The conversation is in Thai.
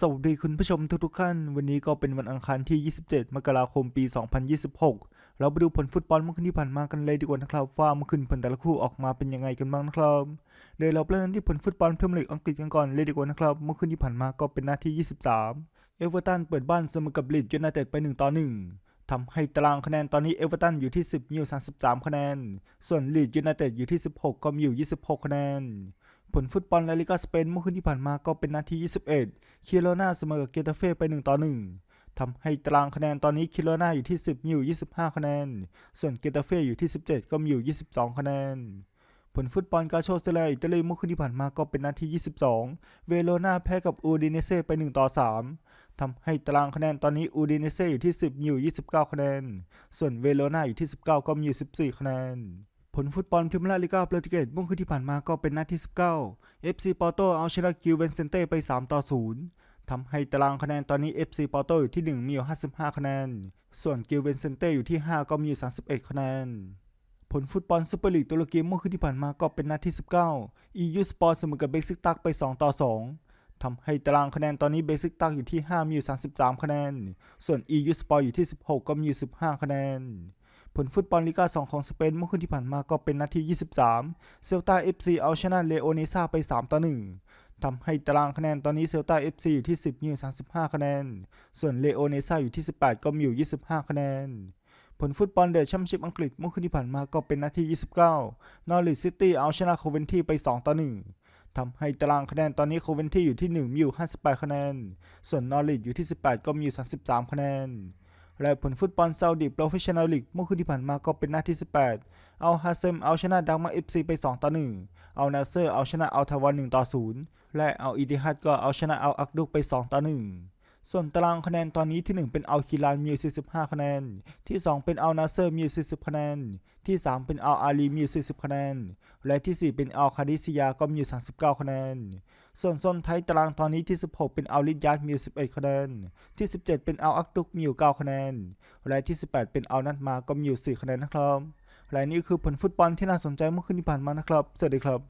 สวัสดีคุณผู้ชมทุกๆท่าน วันนี้ก็เป็นวันอังคารที่ 27 มกราคมปี 2026 เราไปดูผลฟุตบอลเมื่อคืนที่ผ่านมากันเลยดีกว่านะครับ ว่าเมื่อคืนผลแต่ละคู่ออกมาเป็นยังไงกันบ้างนะครับโดยเราเริ่มที่ผลฟุตบอลพรีเมียร์ลีกอังกฤษกันก่อนเลยดีกว่านะครับ เมื่อคืนที่ผ่านมาก็เป็นหน้าที่ 23 เอเวอร์ตันเปิดบ้านเสมอกับลีดยูไนเต็ดไป 1 ต่อ 1ทำให้ตารางคะแนนตอนนี้เอเวอร์ตันอยู่ที่ 10 มีอยู่ 33 คะแนน ส่วนลีดยูไนเต็ดอยู่ที่ 16 ก็มีอยู่ 26 คะแนน ผลฟุตบอลลาลิกาสเปนเมื่อคืนที่ผ่านมาก็เป็นนาที 21 คิโรนาเสมอกับเกตาเฟ่ไป 1 ต่อ 1 ทำให้ตารางคะแนนตอนนี้คิโรนาอยู่ที่ 10 มีอยู่ 25 คะแนน ส่วนเกตาเฟ่อยู่ที่ 17 ก็มีอยู่ 22 คะแนน ผลฟุตบอลกาโชเซเลอิตาลีเมื่อคืนที่ผ่านมาก็เป็นนาที 22 เวโรนาแพ้กับอูดิเนเซ่ไป 1 ต่อ 3 ทำให้ตารางคะแนนตอนนี้อูดิเนเซ่อยู่ที่ 10 มีอยู่ 29 คะแนน ส่วนเวโรนาอยู่ที่ 19 ก็มีอยู่ 14 คะแนน ผลฟุตบอลพรีเมียร์ลีกาโปรตุเกสเมื่อคืนที่ผ่านมาก็เป็นนัดที่ 19 FC ปอร์โตเอาชนะกิลเวนเซนเต้ไป 3 ต่อ 0 ทำให้ตารางคะแนนตอนนี้ FC ปอร์โตอยู่ที่ 1 มีอยู่ 55 คะแนน ส่วนกิลเวนเซนเต้อยู่ที่ 5 ก็มีอยู่ 31 คะแนน ผลฟุตบอลซูเปอร์ลีกตุรกีเมื่อคืนที่ผ่านมาก็เป็นนัดที่ 19 EU Sport เสมอกับเบซิกตักไป 2 ต่อ 2 ทำให้ตารางคะแนนตอนนี้เบสิกตักอยู่ที่ 5 มีอยู่ 33 คะแนน ส่วน EU Sport อยู่ที่ 16 ก็มีอยู่ 15 คะแนน ผลฟุตบอลลีกา 2 ของสเปนเมื่อคืนที่ผ่านมาก็เป็นนาที 23 เซลตา FC เอาชนะเลโอเนซาไป 3 ต่อ 1ทำให้ตารางคะแนนตอนนี้เซลตา FC อยู่ที่ 10 มีอยู่ 35 คะแนน ส่วนเลโอเนซาอยู่ที่ 18 ก็มีอยู่ 25 คะแนนผลฟุตบอลเดอะแชมเปี้ยนชิพอังกฤษเมื่อคืนที่ผ่านมาก็เป็นนาที 29 นอริสซิตี้เอาชนะโคเวนทีไป 2 ต่อ 1 ทำให้ตารางคะแนนตอนนี้โคเวนทีอยู่ที่ 1 มีอยู่ 58 คะแนน ส่วนนอริสอยู่ที่ 18 ก็มีอยู่ 33 คะแนน และผลฟุตบอลซาอุดิโปรเฟชชั่นแนลลีกเมื่อคืนที่ผ่านมาก็เป็นหน้าที่ 18 เอาฮาเซมเอาชนะดังมาเอฟซีไป 2 ต่อ 1 เอานาเซอร์เอาชนะเอาทาวาน1ต่อ 0 และเอาอีดิฮัดก็เอาชนะเอาอักดุกไป 2 ต่อ 1 ส่วนตารางคะแนนตอนนี้ที่ 1 เป็นเอาคิรานมีอยู่45 คะแนน ที่ 2 เป็นเอานาเซอร์มีอยู่40 คะแนน ที่ 3 เป็นเอาอาลีมีอยู่40 คะแนน และที่ 4 เป็นเอาคาดิซิยาก็มีอยู่39 คะแนน ส่วนโซนไทยตารางตอนนี้ที่ 16 เป็นอาลิดยาร์ดมีอยู่11 คะแนน ที่ 17 เป็นเอาอักดุกมีอยู่ 9 คะแนน และที่ 18 เป็นเอานัดมาก็มีอยู่ 4 คะแนนนะครับ และนี่คือผลฟุตบอลที่น่าสนใจเมื่อคืนที่ผ่านมานะครับ สวัสดีครับ